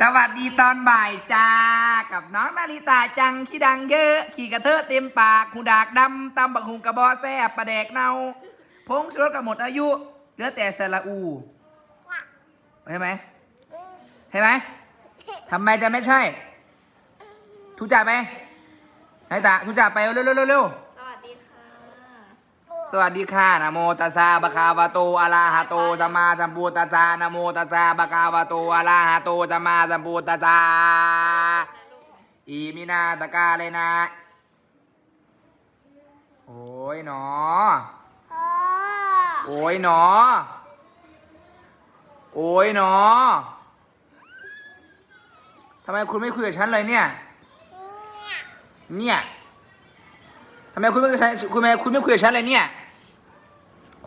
สวัสดีตอนบ่ายจ้า กับน้องนาริตาจังขี้ดังเยอะ ขี่กระเทอะเต็มปากหูดากดำตำบักหุงกระบอแซ่บปลาแดกเนาพงชูรสกับหมดอายุ เหลือแต่สระอูใช่ไหมใช่ไหมทำไมจะไม่ใช่ทุจ่าไปไหนตาทุจ่าไปเร็วเร็วเร็วเร็ว สวัสดีค่ะ สวัสดีค่ะนะโมตัสสะบะคาวะโตอะระหะโตสัมมาสัมพุทธัสสะนะโมตัสสะบะคาวะโตอะระหะโตสัมมาสัมพุทธัสสะอีมินาตะกาเลยนะ โอ้ยหนอ โอ้ยหนอ โอ้ยหนอทำไมคุณไม่คุยกับฉันเลยเนี่ย เนี่ยทำไมคุณไม่คุยกับฉันคุณไม่คุณไม่คุยกับฉันเลยเนี่ย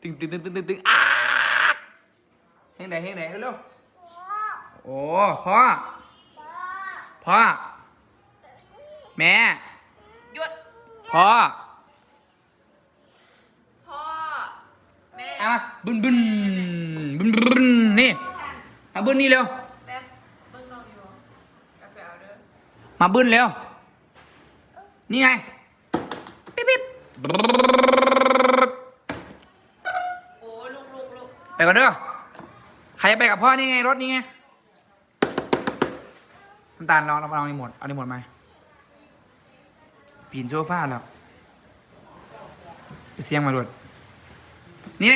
ตึงตึงตึงตึงตึงตึงอ้าเฮงไหนเฮงไหนเร็วๆโอ้พ่อพ่อแม่หยุดพ่อพ่อแม่เอามาบึนบึนบึนบึนนี่มาบึนนี่เร็วแป๊บเบิ้งน้องอยู่กาแฟเอาเด้อมาบึนเร็วนี่ไงปิ๊บปิ๊บ ไปก่อนเด้อ ใครจะไปกับพ่อนี่ไงรถนี่ไงน้ำตาลเราเราเอาในหมด เอาในหมดไหมาปีนโซฟาแล้วไปเสียงมาดดนี่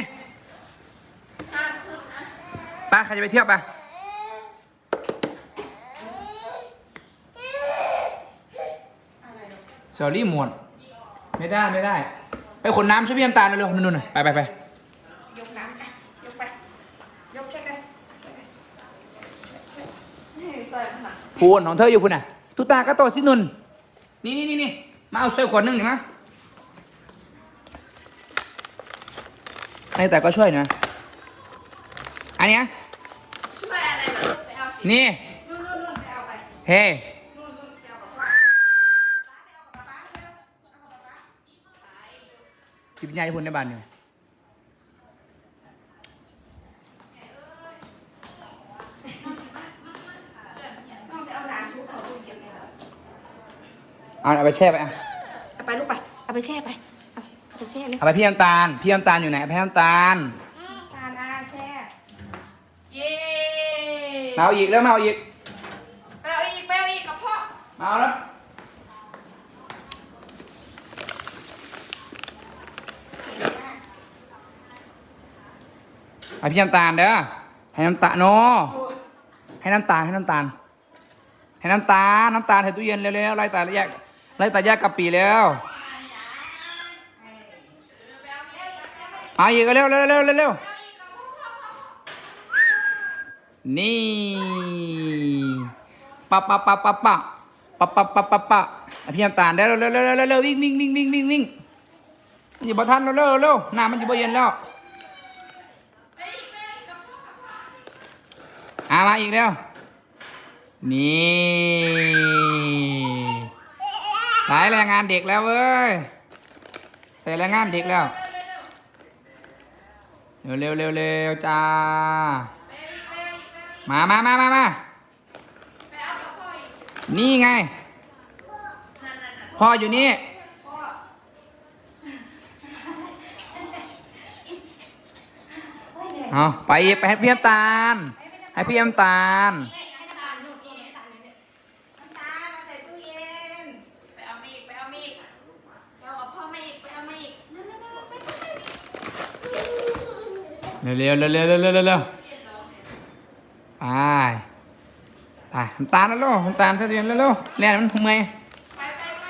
ไป้าใครจะไปเที่ยวไปสอรี่หมด ไม่ได้ไม่ได้ ไปขนน้ำช่วยพี่น้ำตาลเร็วๆนู่นๆน่ะไปไปไป พูนของเธออยู่พูนอะทุตาก็ต่อสินุนนี่นี่นี่มาเอาเสื้ขวดนึงหน่อยมั้ยแต่ก็ช่วยนะอันนี้ช่วยอะไรไนี่เฮ้จิบใหญ่พูนในบ้านเนี่ย เอาเอาไปแช่ไปอะเอาไปลูกไป เอาไปแช่ไป เอาเอาไปแช่เลยเอาไปพี่น้ำตาล พี่น้ำตาลอยู่ไหนเอาไปให้น้ำตาลทานอาแช่ เย้มาเอาอีกแล้วมาเอาอีกไปเอาอีกไปเอาอีกกับพ่อ มาเอาแล้วเอาพี่น้ำตาลเด้อให้น้ำตาลโนให้น้ำตาลให้น้ำตาล ให้น้ำตาลน้ำตาลใส่ตู้เย็นเร็วๆไล่ตาแยก ไล่ตาแยกกะปิแล้วเอาอีกเร็วเร็วเร็วเร็วเร็วนี่ปะปะปะปะปะปะปะปะปะปะพี่น้ำตาลเร็วเร็วเร็วเร็วเร็ววิ่งวิ่งวิ่งวิ่งวิ่งวิ่งมันอยู่บ่ทันเร็วเร็วเร็วน้ำมันอยู่บ่เย็นแล้วไปอีกไปอีกกับพ่อกับพ่ออามาอีกแล้วนี่ สายแรงงานเด็กแล้วเว้ย ใส่แรงงานเด็กแล้ว เร็วเร็วเร็วเร็วจ้า มามามามามานี่ไง พ่ออยู่นี่อเอาไปไปให้พี่น้ำตาล ให้พี่น้ำตาลให้น้ำตาล เร็วเร็วเร็วเร็วเร็วเร็วไปไปน้ำตามแล้วลูกน้ำตาลเสถียรแล้วลูกแล่นมันทำไมไปไปไป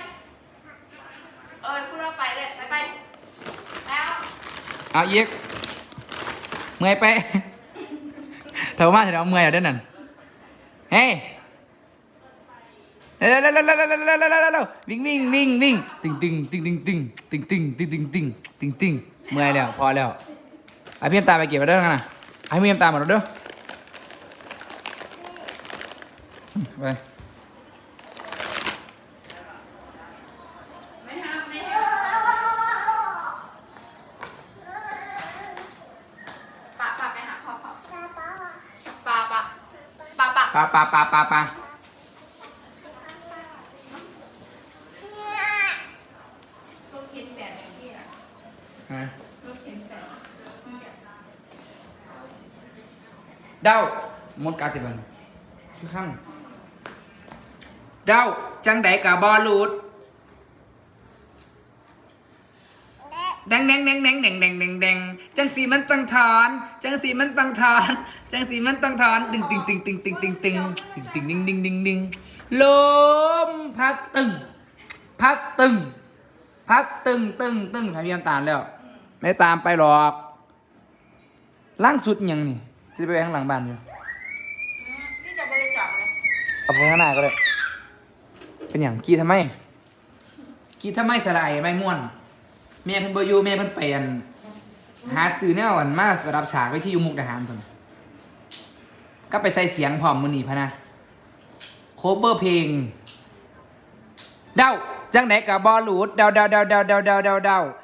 เออพูดว่าไปเลยไปไปแล้วเอาเย็กเมื่อยไปเถอะมาเถอะเมื่อยเอาด้นั่นเฮ้ยเร็วเร็วเร็วเร็วเร็วเร็วเร็วเร็วิ่งวิ่งวิ่งวิ่งติ่งติ่งติ่งติ่งติ่งติ่งติ่งติ่งติงติงติงติงเมื่อยแล้วพอแล้ว ไอพี่น้ำตาลไปเก็บมาเด้อนะไอพี่น้ำตาลมาเด้อไปปะปะไม่อพ่อปะปะปะปะปะปะปะปะ เดาหมดการติบันคือขั้างเดาจังไดกับบอลูดแดงแดงแดงแดงแดงแดงแดงจังสีมันตังทอนจังสีมันตังทอนจังสีมันตังทอนติงติงติงติงติงติงติงติงติงดิงดิงดิงดิงลมพัดตึงพัดตึงพัดตึงตึงตึงพายามตามแล้ว ไม่ตามไปหรอกล่างสุดยังนี่ จะไปไข้างหลังบ้านอยู่ นี่จะบริจับเลยเอาไปข้างหน้าก็ได้ เป็นอย่างกี้ทำไม กี้ทำไมสลายไม่ม่วนแม่เพิ่นบ่อยู่แม่เพิ่นเปลี่ยนหาสื่อแน่วันมาสำหรับฉากไว้ที่อยูมุกทหารพุ่นก็ไปใส่เสียงผอมมื้อนีพะนะโคเวอร์เพลง เดาจังไหนกับบอลูดเดาเดาเดาเดาเดาเดาเดาเดา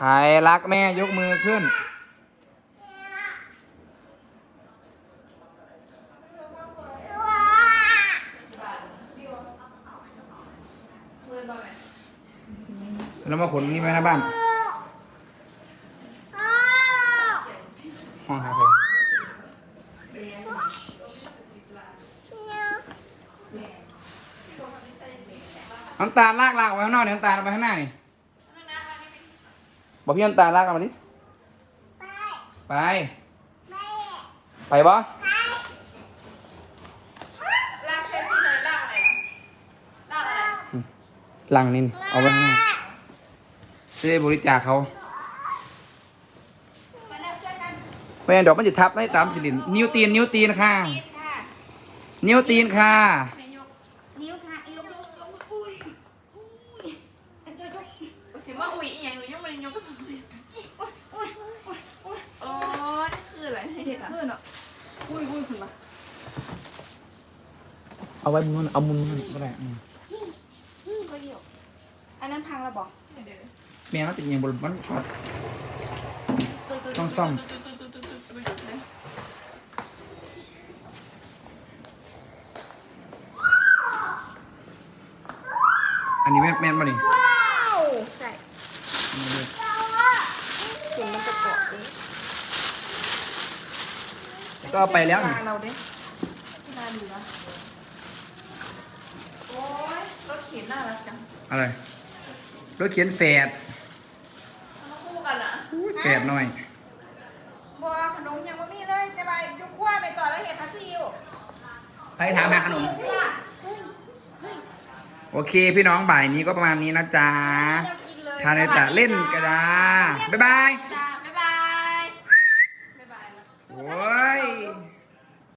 ใครรักแม่ยกมือขึ้น แล้วมาขนนี่ไปหน้าบ้านห้องหาใครน้ำตาลลากลากออกไปข้างนอกเนี่ยน้ำตาลเอาไปข้างหน้านี่ บอกพี่น้ำตาลลากเอามาดิไป ไปบ่ลากช่วยพี่เลยลากอะไรอะลากอะไรหลังนี่เอาไปข้างหน้าจะได้บริจาคเขาไม่งั้นดอกมันจะทับได้ตามสิรินนิ้วตีนนิ้วตีนค่ะ ตีนค่ะนิ้วตีนค่ะไม่ยกนิ้วค่ะยกยกยกอุ้ยอุ้ยอันยกยก สิว่าอุ้ยอีหยัง หนูยังไม่ได้ยกก็ทำไมอุ้ยอุ้ยอุ้ยโอ้ยคืออะไรเด็เด็ดกขึ้นอะอุ้ยอุ้ยขึ้นมาเอาไว้มุมนู้นเอามุมนู้นก็ได้อืมก็เหี่ยวอันนั้นพังแล้วบอกแม่มันเป็นอยังบนมันช็อต ต้องซ่อม อันนี้แม่แม่นมาดิว้าวใส่ถึงมันจะเกาะดิ ก็เอาไปแล้วนี่เราดิที่ร้านเหลือโอ้ยรถเข็นน่ารักจังอะไรรถเขียนแฝดมันคู่กันอะแฝดหน่อย บัวขนมยังไม่มีเลยแต่ใบยุกขั้วไปต่อแล้วเห็ดคาซิวไปถามหาขนม โอเค พี่น้องบ่ายนี้ก็ประมาณนี้นะจ๊ะยังกินเลยทานเลยจ้ะเล่นกระดาบ๊ายบาย จ้